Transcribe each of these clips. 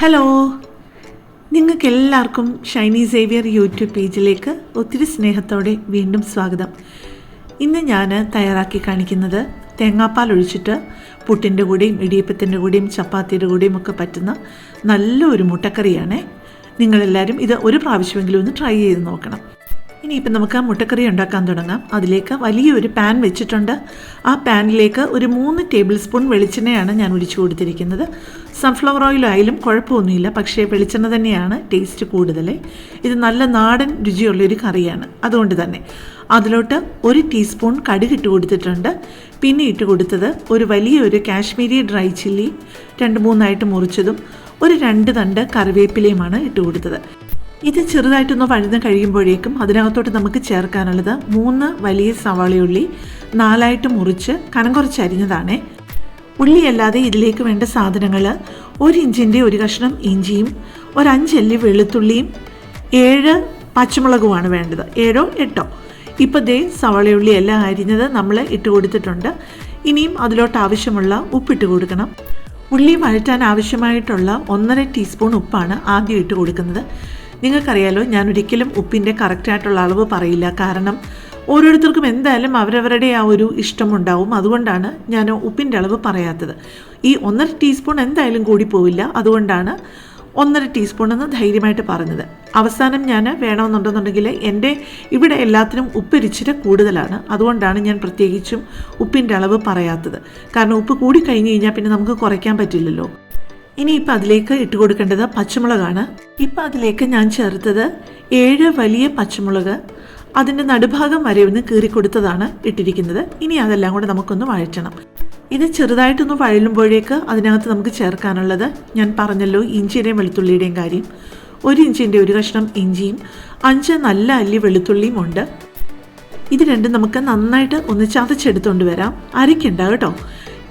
Hello നിങ്ങൾക്ക് എല്ലാവർക്കും Shiny Xavier YouTube പേജിലേക്ക് ഒത്തിരി സ്നേഹത്തോടെ വീണ്ടും സ്വാഗതം. ഇന്ന് ഞാൻ തയ്യാറാക്കി കാണിക്കുന്നത് തേങ്ങാപ്പാൽ ഒഴിച്ചിട്ട് പുട്ടിന്റെ കൂടെയും ഇടിയപ്പത്തിന്റെ കൂടെയും ചപ്പാത്തിയുടെ കൂടെയും ഒക്കെ പറ്റുന്ന നല്ലൊരു മുട്ടക്കറിയാണ്. നിങ്ങളെല്ലാവരും ഇത് ഒരു പ്രാവശ്യമെങ്കിലും ഒന്ന് ട്രൈ ചെയ്ത് നോക്കണം. ഇനിയിപ്പം നമുക്ക് ആ മുട്ടക്കറി ഉണ്ടാക്കാൻ തുടങ്ങാം. അതിലേക്ക് വലിയൊരു പാൻ വെച്ചിട്ടുണ്ട്. ആ പാനിലേക്ക് ഒരു മൂന്ന് ടേബിൾ സ്പൂൺ വെളിച്ചെണ്ണയാണ് ഞാൻ ഒഴിച്ചു കൊടുത്തിരിക്കുന്നത്. സൺഫ്ലവർ ഓയിലായാലും കുഴപ്പമൊന്നുമില്ല. പക്ഷേ വെളിച്ചെണ്ണ തന്നെയാണ് ടേസ്റ്റ് കൂടുതൽ ഇത് നല്ല നാടൻ രുചിയുള്ളൊരു കറിയാണ്. അതുകൊണ്ട് തന്നെ അതിലോട്ട് ഒരു ടീസ്പൂൺ കടുക് ഇട്ട് കൊടുത്തിട്ടുണ്ട്. പിന്നെ ഇട്ട് കൊടുത്തത് ഒരു വലിയൊരു കാശ്മീരി ഡ്രൈ ചില്ലി രണ്ട് മൂന്നായിട്ട് മുറിച്ചതും ഒരു രണ്ട് തണ്ട് കറിവേപ്പിലയുമാണ് ഇട്ട് കൊടുത്തത്. ഇത് ചെറുതായിട്ടൊന്ന് വഴുന്ന് കഴിയുമ്പോഴേക്കും അതിനകത്തോട്ട് നമുക്ക് ചേർക്കാനുള്ളത് മൂന്ന് വലിയ സവാളയുള്ളി നാലായിട്ട് മുറിച്ച് കനം കുറച്ച് അരിഞ്ഞതാണ്. ഉള്ളിയല്ലാതെ ഇതിലേക്ക് വേണ്ട സാധനങ്ങൾ ഒരു ഇഞ്ചിന്റെ ഒരു കഷ്ണം ഇഞ്ചിയും ഒരു അഞ്ചല്ലി വെളുത്തുള്ളിയും ഏഴ് പച്ചമുളകുമാണ് വേണ്ടത്. ഏഴോ എട്ടോ? ഇപ്പോൾ ദേ സവാളയുള്ളി എല്ലാം അരിഞ്ഞത് നമ്മൾ ഇട്ട് കൊടുത്തിട്ടുണ്ട്. ഇനിയും അതിലോട്ട് ആവശ്യമുള്ള ഉപ്പിട്ട് കൊടുക്കണം. ഉള്ളി വഴറ്റാൻ ആവശ്യമായിട്ടുള്ള ഒന്നര ടീസ്പൂൺ ഉപ്പാണ് ആദ്യം ഇട്ട് കൊടുക്കുന്നത്. നിങ്ങൾക്കറിയാലോ ഞാൻ ഒരിക്കലും ഉപ്പിന്റെ കറക്റ്റായിട്ടുള്ള അളവ് പറയില്ല. കാരണം ഓരോരുത്തർക്കും എന്തായാലും അവരവരുടെ ആ ഒരു ഇഷ്ടമുണ്ടാവും. അതുകൊണ്ടാണ് ഞാൻ ഉപ്പിന്റെ അളവ് പറയാത്തത്. ഈ ഒന്നര ടീസ്പൂൺ എന്തായാലും കൂടി പോവില്ല. അതുകൊണ്ടാണ് ഒന്നര ടീസ്പൂൺ എന്ന് ധൈര്യമായിട്ട് പറഞ്ഞത്. അവസാനം ഞാൻ വേണമെന്നുണ്ടെന്നുണ്ടെങ്കിൽ എന്റെ ഇവിടെ എല്ലാത്തിനും ഉപ്പ് ഇച്ചിരി കൂടുതലാണ്. അതുകൊണ്ടാണ് ഞാൻ പ്രത്യേകിച്ചും ഉപ്പിന്റെ അളവ് പറയാത്തത്. കാരണം ഉപ്പ് കൂടി കഴിഞ്ഞ് കഴിഞ്ഞാൽ പിന്നെ നമുക്ക് കുറയ്ക്കാൻ പറ്റില്ലല്ലോ. ഇനിയിപ്പോൾ അതിലേക്ക് ഇട്ട് കൊടുക്കേണ്ടത് പച്ചമുളകാണ്. ഇപ്പം അതിലേക്ക് ഞാൻ ചേർത്തത് ഏഴ് വലിയ പച്ചമുളക്. അതിന്റെ നടുഭാഗം വരെ ഒന്ന് കീറി കൊടുത്തതാണ് ഇട്ടിരിക്കുന്നത്. ഇനി അതെല്ലാം കൂടെ നമുക്കൊന്ന് വഴറ്റണം. ഇത് ചെറുതായിട്ടൊന്ന് വഴലുമ്പോഴേക്ക് അതിനകത്ത് നമുക്ക് ചേർക്കാനുള്ളത് ഞാൻ പറഞ്ഞല്ലോ ഇഞ്ചിയുടെയും വെളുത്തുള്ളിയുടെയും കാര്യം. ഒരു ഇഞ്ചിന്റെ ഒരു കഷ്ണം ഇഞ്ചിയും അഞ്ച് നല്ല അല്ലി വെളുത്തുള്ളിയും ഉണ്ട്. ഇത് രണ്ടും നമുക്ക് നന്നായിട്ട് ഒന്ന് ചതച്ചെടുത്തുകൊണ്ട് വരാം. അരയ്ക്കണ്ട കേട്ടോ.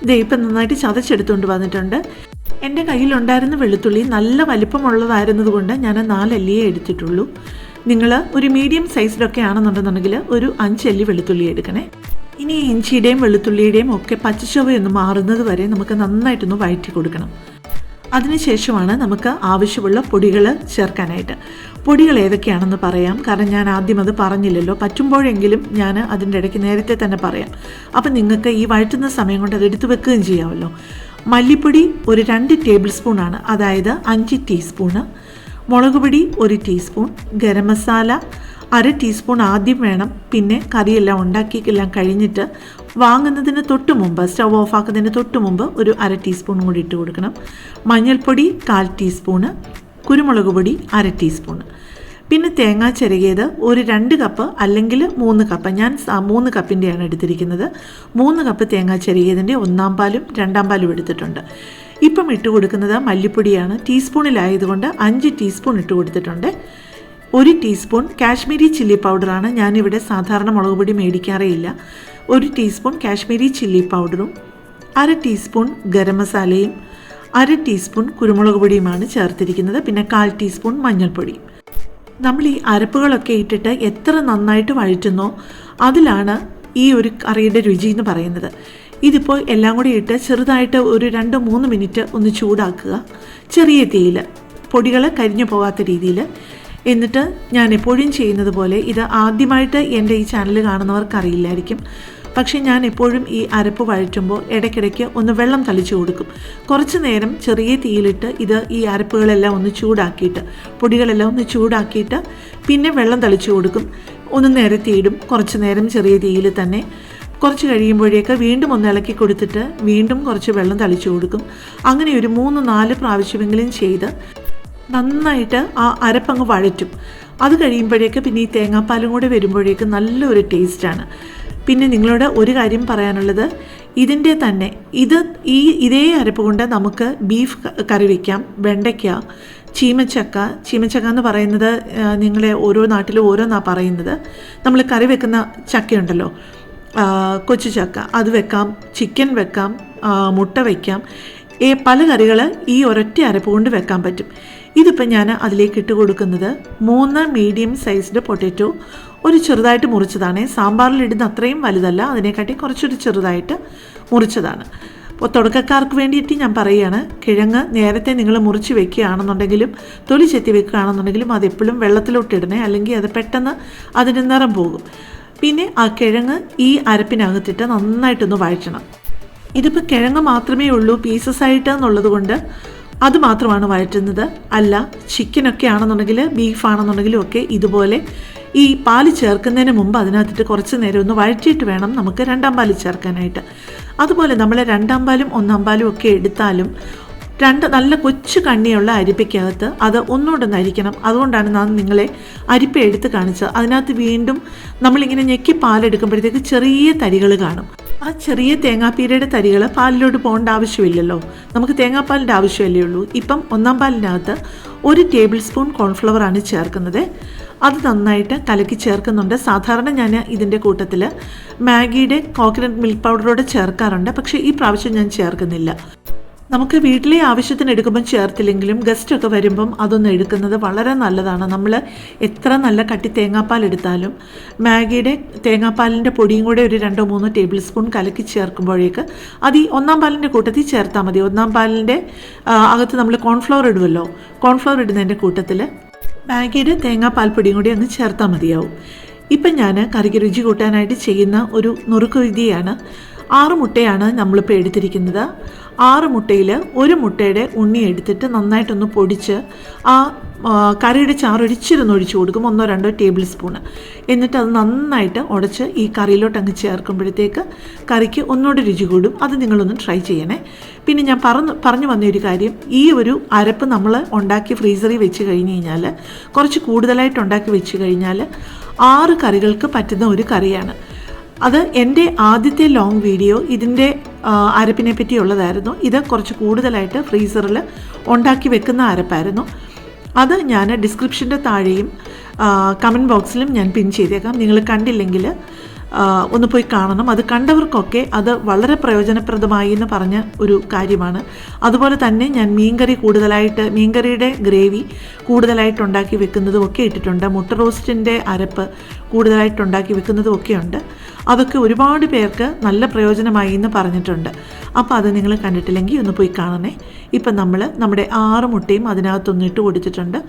ഇത് ഇപ്പം നന്നായിട്ട് ചതച്ചെടുത്തുകൊണ്ട് വന്നിട്ടുണ്ട്. എന്റെ കയ്യിലുണ്ടായിരുന്ന വെളുത്തുള്ളി നല്ല വലിപ്പമുള്ളതായിരുന്നതുകൊണ്ട് ഞാൻ നാലല്ലിയേ എടുത്തിട്ടുള്ളൂ. നിങ്ങൾ ഒരു മീഡിയം സൈസിലൊക്കെ ആണെന്നുണ്ടെന്നുണ്ടെങ്കിൽ ഒരു അഞ്ചല്ലി വെളുത്തുള്ളി എടുക്കണേ. ഇനി ഇഞ്ചിയുടെയും വെളുത്തുള്ളിയുടെയും ഒക്കെ പച്ചച്ചുവയൊന്ന് മാറുന്നത് വരെ നമുക്ക് നന്നായിട്ടൊന്ന് വഴറ്റി കൊടുക്കണം. അതിനുശേഷമാണ് നമുക്ക് ആവശ്യമുള്ള പൊടികൾ ചേർക്കാനായിട്ട്. പൊടികൾ ഏതൊക്കെയാണെന്ന് പറയാം. കാരണം ഞാൻ ആദ്യം അത് പറഞ്ഞില്ലല്ലോ. പറ്റുമ്പോഴെങ്കിലും ഞാൻ അതിന്റെ ഇടയ്ക്ക് നേരത്തെ തന്നെ പറയാം. അപ്പം നിങ്ങൾക്ക് ഈ വഴറ്റുന്ന സമയം കൊണ്ട് അത് എടുത്തു വെക്കുകയും ചെയ്യാമല്ലോ. മല്ലിപ്പൊടി ഒരു രണ്ട് ടേബിൾ സ്പൂൺ ആണ്. അതായത് അഞ്ച് ടീസ്പൂണ് മുളക് പൊടി ഒരു ടീസ്പൂൺ. ഗരം മസാല അര ടീസ്പൂൺ ആദ്യം വേണം. പിന്നെ കറിയെല്ലാം ഉണ്ടാക്കിയെല്ലാം കഴിഞ്ഞിട്ട് വാങ്ങുന്നതിന് തൊട്ട് മുമ്പ് സ്റ്റവ് ഓഫ് ആക്കുന്നതിന് തൊട്ട് മുമ്പ് ഒരു അര ടീസ്പൂൺ കൂടി ഇട്ട് കൊടുക്കണം. മഞ്ഞൾപ്പൊടി കാൽ ടീസ്പൂണ്. കുരുമുളക് പൊടി അര ടീസ്പൂണ്. പിന്നെ തേങ്ങ ചിരകിയത് ഒരു രണ്ട് കപ്പ് അല്ലെങ്കിൽ മൂന്ന് കപ്പ്. ഞാൻ മൂന്ന് കപ്പിന്റെയാണ് എടുത്തിരിക്കുന്നത്. മൂന്ന് കപ്പ് തേങ്ങ ചിരകിയതിന്റെ ഒന്നാം പാലും രണ്ടാം പാലും എടുത്തിട്ടുണ്ട്. ഇപ്പം ഇട്ട് കൊടുക്കുന്നത് മല്ലിപ്പൊടിയാണ്. ടീസ്പൂണിലായതുകൊണ്ട് അഞ്ച് ടീസ്പൂൺ ഇട്ട് കൊടുത്തിട്ടുണ്ട്. ഒരു ടീസ്പൂൺ കാശ്മീരി ചില്ലി പൗഡറാണ്. ഞാനിവിടെ സാധാരണ മുളക് പൊടി മേടിക്കാറേ ഇല്ല. ഒരു ടീസ്പൂൺ കാശ്മീരി ചില്ലി പൗഡറും അര ടീസ്പൂൺ ഗരം മസാലയും അര ടീസ്പൂൺ കുരുമുളക് പൊടിയുമാണ് ചേർത്തിരിക്കുന്നത്. പിന്നെ കാൽ ടീസ്പൂൺ മഞ്ഞൾപ്പൊടിയും. നമ്മൾ ഈ അരപ്പുകളൊക്കെ ഇട്ടിട്ട് എത്ര നന്നായിട്ട് വഴറ്റുന്നോ അതിലാണ് ഈ ഒരു കറിയുടെ രുചി എന്ന് പറയുന്നത്. ഇതിപ്പോൾ എല്ലാം കൂടി ഇട്ട് ചെറുതായിട്ട് ഒരു രണ്ട് മൂന്ന് മിനിറ്റ് ഒന്ന് ചൂടാക്കുക. ചെറിയ തീയിൽ പൊടികൾ കരിഞ്ഞു പോകാത്ത രീതിയിൽ എന്നിട്ട് ഞാൻ എപ്പോഴും ചെയ്യുന്നത് പോലെ ഇത് ആദ്യമായിട്ട് എന്റെ ഈ ചാനൽ കാണുന്നവർക്ക് അറിയില്ലായിരിക്കും പക്ഷേ ഞാൻ എപ്പോഴും ഈ അരപ്പ് വഴറ്റുമ്പോൾ ഇടയ്ക്കിടയ്ക്ക് ഒന്ന് വെള്ളം തളിച്ചു കൊടുക്കും. കുറച്ച് നേരം ചെറിയ തീയിലിട്ട് ഇത് ഈ അരപ്പുകളെല്ലാം ഒന്ന് ചൂടാക്കിയിട്ട് പൊടികളെല്ലാം ഒന്ന് ചൂടാക്കിയിട്ട് പിന്നെ വെള്ളം തളിച്ചു കൊടുക്കും. ഒന്ന് നിരത്തിയിടും. കുറച്ച് നേരം ചെറിയ തീയിൽ തന്നെ. കുറച്ച് കഴിയുമ്പോഴേക്ക് വീണ്ടും ഒന്ന് ഇളക്കി കൊടുത്തിട്ട് വീണ്ടും കുറച്ച് വെള്ളം തളിച്ചു കൊടുക്കും. അങ്ങനെ ഒരു മൂന്ന് നാല് പ്രാവശ്യമെങ്കിലും ചെയ്ത് നന്നായിട്ട് ആ അരപ്പങ്ങ് വഴറ്റും. അത് കഴിയുമ്പോഴേക്ക് പിന്നെ ഈ തേങ്ങാപ്പാലും കൂടെ വരുമ്പോഴേക്ക് നല്ലൊരു ടേസ്റ്റാണ് പിന്നെ നിങ്ങളോട് ഒരു കാര്യം പറയാനുള്ളത്. ഇതിന്റെ തന്നെ ഇത് ഈ ഇതേ അരപ്പ് കൊണ്ട് നമുക്ക് ബീഫ് കറി വയ്ക്കാം വെണ്ടയ്ക്ക ചീമച്ചക്ക. ചീമച്ചക്ക എന്ന് പറയുന്നത് നിങ്ങളെ ഓരോ നാട്ടിലും ഓരോന്നാണ് പറയുന്നത്. നമ്മൾ കറി വെക്കുന്ന ചക്കയുണ്ടല്ലോ. കൊച്ചു ചക്ക. അത് വെക്കാം. ചിക്കൻ വെക്കാം. മുട്ട വയ്ക്കാം ഈ പല കറികൾ ഈ ഒരൊറ്റ അരപ്പ് കൊണ്ട് വെക്കാൻ പറ്റും. ഇതിപ്പോൾ ഞാൻ അതിലേക്ക് ഇട്ട് കൊടുക്കുന്നത് മൂന്ന് മീഡിയം സൈസ്ഡ് പൊട്ടാറ്റോ ഒരു ചെറുതായിട്ട് മുറിച്ചതാണ്. സാമ്പാറിലിടുന്ന അത്രയും വലുതല്ല അതിനെക്കാട്ടി കുറച്ചൊരു ചെറുതായിട്ട് മുറിച്ചതാണ്. അപ്പോൾ തുടക്കക്കാർക്ക് വേണ്ടിയിട്ട് ഞാൻ പറയുകയാണ് കിഴങ്ങ് നേരത്തെ നിങ്ങൾ മുറിച്ച് വെക്കുകയാണെന്നുണ്ടെങ്കിലും തൊലി ചെത്തി വെക്കുകയാണെന്നുണ്ടെങ്കിലും അതെപ്പോഴും വെള്ളത്തിലോട്ടിടണേ അല്ലെങ്കിൽ അത് പെട്ടെന്ന് അതിന്റെ നിറം പോകും. പിന്നെ ആ കിഴങ്ങ് ഈ അരപ്പിനകത്തിട്ട് നന്നായിട്ടൊന്ന് വഴറ്റണം. ഇതിപ്പോൾ കിഴങ്ങ് മാത്രമേ ഉള്ളൂ പീസസ് ആയിട്ട് എന്നുള്ളത് കൊണ്ട് അത് മാത്രമാണ് വഴറ്റുന്നത്. അല്ല ചിക്കനൊക്കെ ആണെന്നുണ്ടെങ്കിൽ ബീഫ് ആണെന്നുണ്ടെങ്കിലും ഒക്കെ ഇതുപോലെ ഈ പാൽ ചേർക്കുന്നതിന് മുമ്പ് അതിനകത്തിട്ട് കുറച്ച് നേരം ഒന്ന് വഴറ്റിയിട്ട് വേണം നമുക്ക് രണ്ടാം പാൽ ചേർക്കാനായിട്ട്. അതുപോലെ നമ്മൾ രണ്ടാം പാലും ഒന്നാം പാലും ഒക്കെ എടുത്താലും രണ്ട് നല്ല കൊച്ചു കണ്ണിയുള്ള അരിപ്പയ്ക്കകത്ത് അത് ഒന്നുകൊണ്ടൊന്ന് അരിക്കണം. അതുകൊണ്ടാണ് ഞാൻ നിങ്ങളെ അരിപ്പ എടുത്ത് കാണിച്ചത്. അതിനകത്ത് വീണ്ടും നമ്മളിങ്ങനെ ഞെക്കി പാലെടുക്കുമ്പോഴത്തേക്ക് ചെറിയ തരികൾ കാണും. ആ ചെറിയ തേങ്ങാപ്പീരയുടെ തരികൾ പാലിലോട്ട് പോകേണ്ട ആവശ്യമില്ലല്ലോ. നമുക്ക് തേങ്ങാപ്പാലിന്റെ ആവശ്യമല്ലേ ഉള്ളൂ? ഇപ്പം ഒന്നാം പാലിനകത്ത് ഒരു ടേബിൾ സ്പൂൺ കോൺഫ്ലവറാണ് ചേർക്കുന്നത്. അത് നന്നായിട്ട് കലക്കി ചേർക്കുന്നുണ്ട്. സാധാരണ ഞാൻ ഇതിന്റെ കൂട്ടത്തിൽ മാഗിയുടെ കോക്കനട്ട് മിൽക്ക് പൗഡറോടെ ചേർക്കാറുണ്ട്. പക്ഷേ ഈ പ്രാവശ്യം ഞാൻ ചേർക്കുന്നില്ല. നമുക്ക് വീട്ടിലെ ആവശ്യത്തിന് എടുക്കുമ്പം ചേർത്തില്ലെങ്കിലും ഗസ്റ്റൊക്കെ വരുമ്പം അതൊന്ന് എടുക്കുന്നത് വളരെ നല്ലതാണ്. നമ്മൾ എത്ര നല്ല കട്ടി തേങ്ങാപ്പാൽ എടുത്താലും മാഗിയുടെ തേങ്ങാപ്പാലിന്റെ പൊടിയും കൂടെ ഒരു രണ്ടോ മൂന്നോ ടേബിൾ സ്പൂൺ കലക്കി ചേർക്കുമ്പോഴേക്ക് അത് ഈ ഒന്നാം പാലിന്റെ കൂട്ടത്തിൽ ചേർത്താൽ മതി. ഒന്നാം പാലിന്റെ അകത്ത് നമ്മൾ കോൺഫ്ലവർ ഇടുമല്ലോ കോൺഫ്ലവർ ഇടുന്നതിന്റെ കൂട്ടത്തിൽ മാഗിയുടെ തേങ്ങാപ്പാൽ പൊടിയും കൂടി അങ്ങ് ചേർത്താൽ മതിയാവും. ഇപ്പം ഞാൻ കറിക്ക് രുചി കൂട്ടാനായിട്ട് ചെയ്യുന്ന ഒരു നുറുക്ക് വിധിയാണ്. ആറ് മുട്ടയാണ് നമ്മളിപ്പോൾ എടുത്തിരിക്കുന്നത്. ആറ് മുട്ടയിൽ ഒരു മുട്ടയുടെ ഉണ്ണി എടുത്തിട്ട് നന്നായിട്ടൊന്ന് പൊടിച്ച് ആ കറിയുടെ ചാറ് ഒരിച്ചിരുന്ന് ഒഴിച്ചു കൊടുക്കും. ഒന്നോ രണ്ടോ ടേബിൾ സ്പൂണ് എന്നിട്ട് അത് നന്നായിട്ട് ഉടച്ച് ഈ കറിയിലോട്ട് അങ്ങ് ചേർക്കുമ്പോഴത്തേക്ക് കറിക്ക് ഒന്നുകൂടി രുചി കൂടും. അത് നിങ്ങളൊന്ന് ട്രൈ ചെയ്യണേ. പിന്നെ ഞാൻ പറഞ്ഞു പറഞ്ഞു വന്ന ഒരു കാര്യം ഈ ഒരു അരപ്പ് നമ്മൾ ഉണ്ടാക്കി ഫ്രീസറിൽ വെച്ച് കഴിഞ്ഞ് കഴിഞ്ഞാൽ കുറച്ച് കൂടുതലായിട്ട് ഉണ്ടാക്കി വെച്ച് കഴിഞ്ഞാൽ ആറ് കറികൾക്ക് പറ്റുന്ന ഒരു കറിയാണ്. അത് എന്റെ ആദ്യത്തെ ലോങ് വീഡിയോ ഇതിന്റെ അരപ്പിനെ പറ്റിയുള്ളതായിരുന്നു ഇത് കുറച്ച് കൂടുതലായിട്ട് ഫ്രീസറിൽ ഉണ്ടാക്കി വെക്കുന്ന അരപ്പായിരുന്നു. അത് ഞാൻ ഡിസ്ക്രിപ്ഷന്റെ താഴെയും കമന്റ് ബോക്സിലും ഞാൻ പിൻ ചെയ്തേക്കാം. നിങ്ങൾ കണ്ടില്ലെങ്കിൽ ഒന്ന് പോയി കാണണം. അത് കണ്ടവർക്കൊക്കെ അത് വളരെ പ്രയോജനപ്രദമായി എന്ന് പറഞ്ഞ ഒരു കാര്യമാണ്. അതുപോലെ തന്നെ ഞാൻ മീൻകറി കൂടുതലായിട്ട് മീൻകറിയുടെ ഗ്രേവി കൂടുതലായിട്ട് ഉണ്ടാക്കി വെക്കുന്നതും ഒക്കെ ഇട്ടിട്ടുണ്ട്. മുട്ട റോസ്റ്റിന്റെ അരപ്പ് കൂടുതലായിട്ട് ഉണ്ടാക്കി വെക്കുന്നതും ഒക്കെ ഉണ്ട്. അതൊക്കെ ഒരുപാട് പേർക്ക് നല്ല പ്രയോജനമായി എന്ന് പറഞ്ഞിട്ടുണ്ട്. അപ്പോൾ അത് നിങ്ങൾ കണ്ടിട്ടില്ലെങ്കിൽ ഒന്ന് പോയി കാണണേ. ഇപ്പം നമ്മൾ നമ്മുടെ ആറ് മുട്ടയും അതിനകത്തൊന്ന് ഇട്ട് കൊടുത്തിട്ടുണ്ട്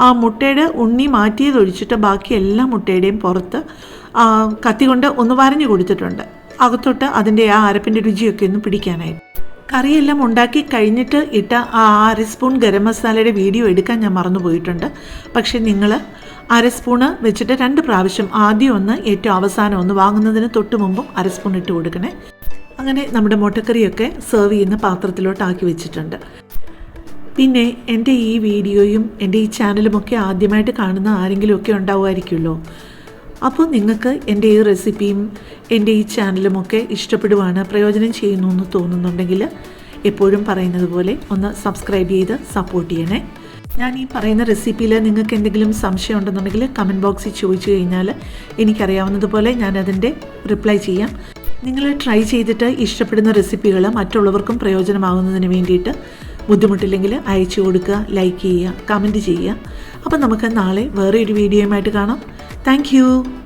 ആ മുട്ടയുടെ ഉണ്ണി മാറ്റിയതൊഴിച്ചിട്ട് ബാക്കി എല്ലാ മുട്ടയുടെയും പുറത്ത് കത്തി കൊണ്ട് ഒന്ന് വരഞ്ഞു കൊടുത്തിട്ടുണ്ട് അകത്തോട്ട് അതിന്റെ ആ അരപ്പിന്റെ രുചിയൊക്കെ ഒന്ന് പിടിക്കാനായിട്ട്. കറിയെല്ലാം ഉണ്ടാക്കി കഴിഞ്ഞിട്ട് ഇട്ട ആ അര സ്പൂൺ ഗരം മസാലയുടെ വീഡിയോ എടുക്കാൻ ഞാൻ മറന്നുപോയിട്ടുണ്ട് പക്ഷേ നിങ്ങൾ അര സ്പൂണ് വെച്ചിട്ട് രണ്ട് പ്രാവശ്യം ആദ്യം ഒന്ന് ഏറ്റവും അവസാനം ഒന്ന് വാങ്ങുന്നതിന് തൊട്ട് മുമ്പും അര സ്പൂൺ ഇട്ട് കൊടുക്കണേ. അങ്ങനെ നമ്മുടെ മുട്ടക്കറിയൊക്കെ സെർവ് ചെയ്യുന്ന പാത്രത്തിലോട്ടാക്കി വെച്ചിട്ടുണ്ട്. പിന്നെ എന്റെ ഈ വീഡിയോയും എന്റെ ഈ ചാനലുമൊക്കെ ആദ്യമായിട്ട് കാണുന്ന ആരെങ്കിലുമൊക്കെ ഉണ്ടാവുമായിരിക്കുമല്ലോ. അപ്പോൾ നിങ്ങൾക്ക് എന്റെ ഈ റെസിപ്പിയും എന്റെ ഈ ചാനലും ഒക്കെ ഇഷ്ടപ്പെടുവാണ് പ്രയോജനം ചെയ്യുന്നു എന്ന് തോന്നുന്നുണ്ടെങ്കിൽ എപ്പോഴും പറയുന്നത് പോലെ ഒന്ന് സബ്സ്ക്രൈബ് ചെയ്ത് സപ്പോർട്ട് ചെയ്യണേ. ഞാൻ ഈ പറയുന്ന റെസിപ്പിയിൽ നിങ്ങൾക്ക് എന്തെങ്കിലും സംശയം ഉണ്ടെന്നുണ്ടെങ്കിൽ കമന്റ് ബോക്സിൽ ചോദിച്ചു കഴിഞ്ഞാൽ എനിക്കറിയാവുന്നതുപോലെ ഞാൻ അതിന്റെ റിപ്ലൈ ചെയ്യാം. നിങ്ങൾ ട്രൈ ചെയ്തിട്ട് ഇഷ്ടപ്പെടുന്ന റെസിപ്പികൾ മറ്റുള്ളവർക്കും പ്രയോജനമാകുന്നതിന് വേണ്ടിയിട്ട് ബുദ്ധിമുട്ടില്ലെങ്കിൽ അയച്ചു കൊടുക്കുക ലൈക്ക് ചെയ്യുക കമന്റ് ചെയ്യുക. അപ്പം നമുക്ക് നാളെ വേറെ ഒരു വീഡിയോയുമായിട്ട് കാണാം. Thank you.